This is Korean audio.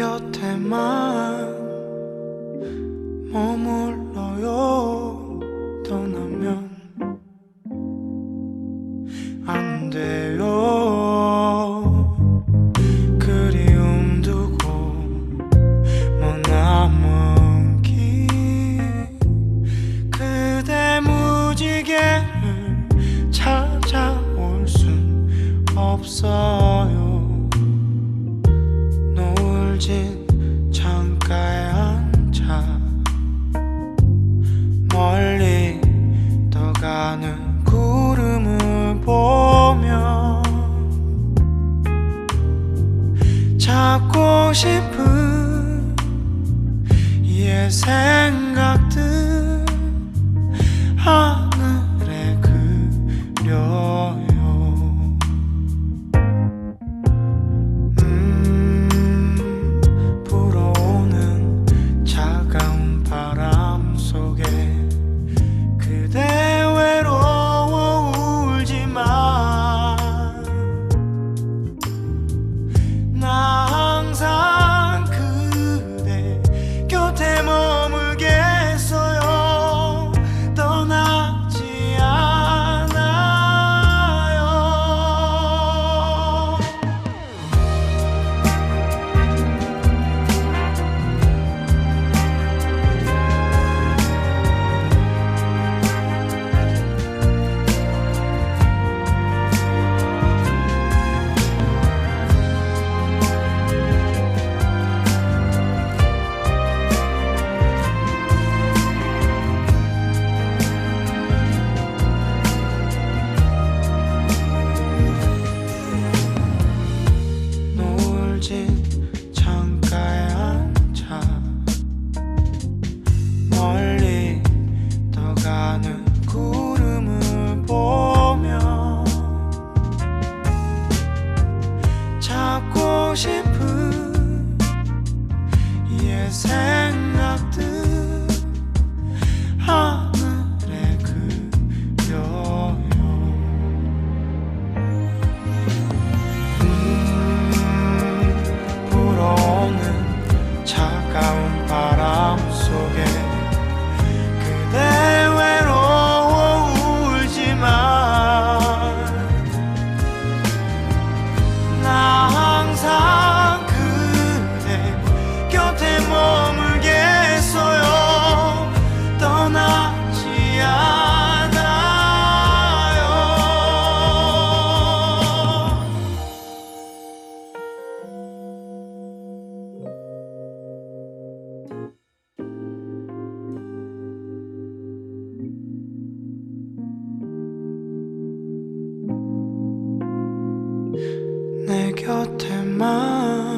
곁에만 머물러요. 떠나면 안돼. 가는 구름을 보며 찾고 싶은 예 생각들. 我心 내 곁에만.